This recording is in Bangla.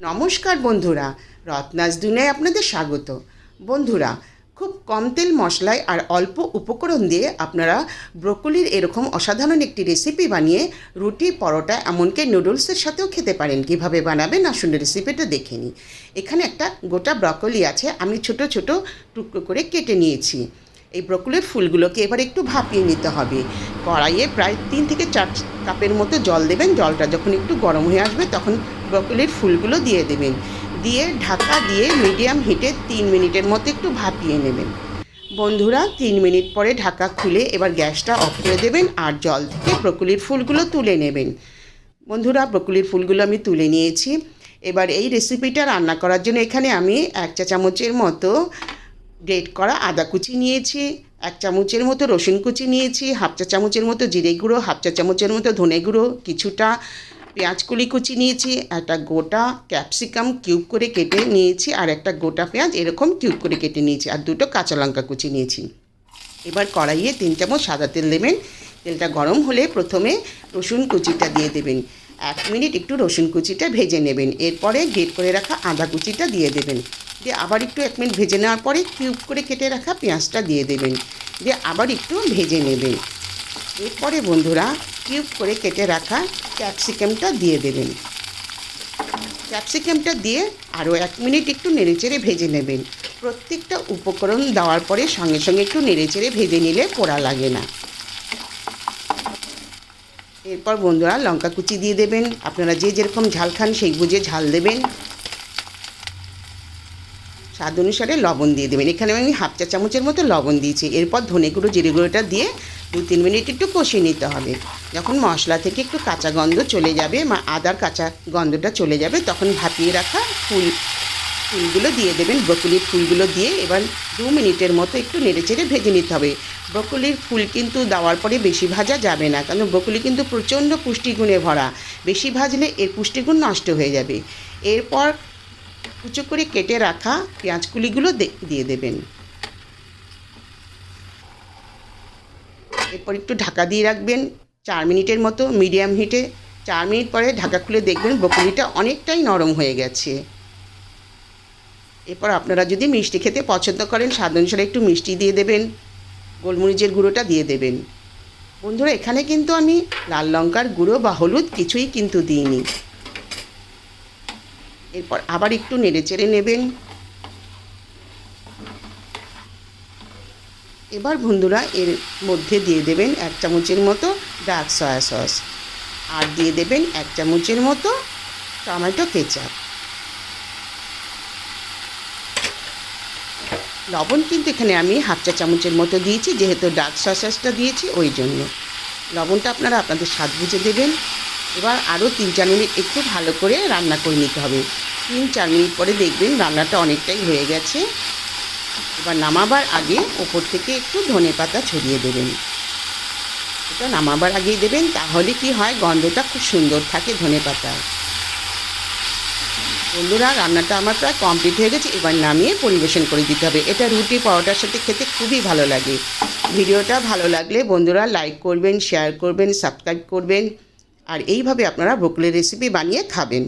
নমস্কার বন্ধুরা, রত্নাস দুনিয়ায় আপনাদের স্বাগত। বন্ধুরা, খুব কম তেল মশলায় আর অল্প উপকরণ দিয়ে আপনারা ব্রোকলির এরকম অসাধারণ একটি রেসিপি বানিয়ে রুটি, পরোটা, এমনকি নুডলসের সাথেও খেতে পারেন। কীভাবে বানাবেন আসলে রেসিপিটা দেখে নিই। এখানে একটা গোটা ব্রকলি আছে, আমি ছোট ছোট টুকরো করে কেটে নিয়েছি। এই ব্রকলির ফুলগুলোকে এবার একটু ভাপিয়ে নিতে হবে। কড়াইয়ে প্রায় তিন থেকে চার কাপের মতো জল দেবেন। জলটা যখন একটু গরম হয়ে আসবে, তখন ব্রকলির ফুলগুলো দিয়ে দেবেন। দিয়ে ঢাকা দিয়ে মিডিয়াম হিটে তিন মিনিটের মতো একটু ভাপিয়ে নেবেন। বন্ধুরা, তিন মিনিট পরে ঢাকা খুলে এবার গ্যাসটা অফ করে দেবেন আর জল থেকে ব্রকলির ফুলগুলো তুলে নেবেন। বন্ধুরা ব্রকলির ফুলগুলো আমি তুলে নিয়েছি। এবার এই রেসিপিটা রান্না করার জন্য এখানে আমি এক চা চামচের মতো গ্রেট করা আদা কুচি নিয়েছি, এক চামচের মতো রসুন কুচি নিয়েছি, হাফ চা চামচের মতো জিরে গুঁড়ো, হাফ চা চামচের মতো ধনে গুঁড়ো, কিছুটা পেঁয়াজ কুলি কুচি নিয়েছি, একটা গোটা ক্যাপসিকাম কিউব করে কেটে নিয়েছি আর একটা গোটা পেঁয়াজ এরকম কিউব করে কেটে নিয়েছি আর দুটো কাঁচা লঙ্কা কুচি নিয়েছি। এবার কড়াইয়ে তিন চামচ সাদা তেল দেবেন। তেলটা গরম হলে প্রথমে রসুন কুচিটা দিয়ে দেবেন। এক মিনিট একটু রসুন কুচিটা ভেজে নেবেন। এরপরে গ্রেট করে রাখা আদা কুচিটা দিয়ে দেবেন। দিয়ে আবার একটু এক মিনিট ভেজে নেওয়ার পরে কিউব করে কেটে রাখা পেঁয়াজটা দিয়ে দেবেন। দিয়ে আবার একটু ভেজে নেবেন। এরপরে বন্ধুরা কিউব করে কেটে রাখা ক্যাপসিকামটা দিয়ে দেবেন। ক্যাপসিকামটা দিয়ে আরও এক মিনিট একটু নেড়েচেড়ে ভেজে নেবেন। প্রত্যেকটা উপকরণ দেওয়ার পরে সঙ্গে সঙ্গে একটু নেড়েচেড়ে ভেজে নিলে পোড়া লাগে না। এরপর বন্ধুরা লঙ্কা কুচি দিয়ে দেবেন। আপনারা যে যেরকম ঝাল খান সেই বুঝে ঝাল দেবেন। স্বাদ অনুসারে লবণ দিয়ে দেবেন। এখানে আমি হাফ চা চামচের মতো লবণ দিয়েছি। এরপর ধনে গুঁড়ো, জিরে গুঁড়োটা দিয়ে দু তিন মিনিট একটু কষিয়ে নিতে হবে। যখন মশলা থেকে একটু কাঁচা গন্ধ চলে যাবে বা আদার কাঁচা গন্ধটা চলে যাবে, তখন ভাপিয়ে রাখা ফুল, ফুলগুলো দিয়ে দেবেন। ব্রকলির ফুলগুলো দিয়ে এবার দু মিনিটের মতো একটু নেড়েচেড়ে ভেজে নিতে হবে। ব্রকলির ফুল কিন্তু দেওয়ার পরে বেশি ভাজা যাবে না, কারণ ব্রকলি কিন্তু প্রচণ্ড পুষ্টিগুণে ভরা। বেশি ভাজলে এর পুষ্টিগুণ নষ্ট হয়ে যাবে। এরপর কুচো করে কেটে রাখা পেঁয়াজকুলিগুলো দিয়ে দেবেন। এরপর একটু ঢাকা দিয়ে রাখবেন চার মিনিটের মতো, মিডিয়াম হিটে চার মিনিট পরে ঢাকা খুলে দেখবেন ব্রকলিটা অনেকটাই নরম হয়ে গেছে। এরপর আপনারা যদি মিষ্টি খেতে পছন্দ করেন, স্বাদ অনুসারে একটু মিষ্টি দিয়ে দেবেন, গোলমরিচের গুঁড়োটা দিয়ে দেবেন। বন্ধুরা, এখানে কিন্তু আমি লাল লঙ্কার গুঁড়ো বা হলুদ কিছুই কিন্তু দিইনি। এরপর আবার একটু নেড়ে চেড়ে নেবেন। এবার বন্ধুরা এর মধ্যে দিয়ে দেবেন এক চামচের মতো ডার্ক সয়া সস আর দিয়ে দেবেন এক চামচের মতো টমেটো কেচাপ লবণ কিন্তু এখানে আমি হাফ চা চামচের মতো দিয়েছি, যেহেতু ডার্ক সসটা দিয়েছি ওই জন্য। লবণটা আপনারা আপনাদের স্বাদ বুঝে দেবেন। এবার আরও তিন চার মিনিট একটু ভালো করে রান্না করে নিতে হবে। তিন চার মিনিট পরে দেখবেন রান্নাটা অনেকটাই হয়ে গেছে। এবার নামাবার আগে ওপর থেকে একটু ধনে পাতা ছড়িয়ে দেবেন। এটা নামাবার আগেই দেবেন, তাহলে কি হয়, গন্ধটা খুব সুন্দর থাকে ধনে পাতার বন্ধুরা, রান্নাটা আমার প্রায় কমপ্লিট হয়ে গেছে, এবার নামিয়ে পরিবেশন করে দিতে হবে। এটা রুটি পরোটার সাথে খেতে খুবই ভালো লাগে। ভিডিওটা ভালো লাগলে বন্ধুরা লাইক করবেন শেয়ার করবেন সাবস্ক্রাইব করবেন, আর এইভাবে আপনারা ব্রোকলি রেসিপি বানিয়ে খাবেন।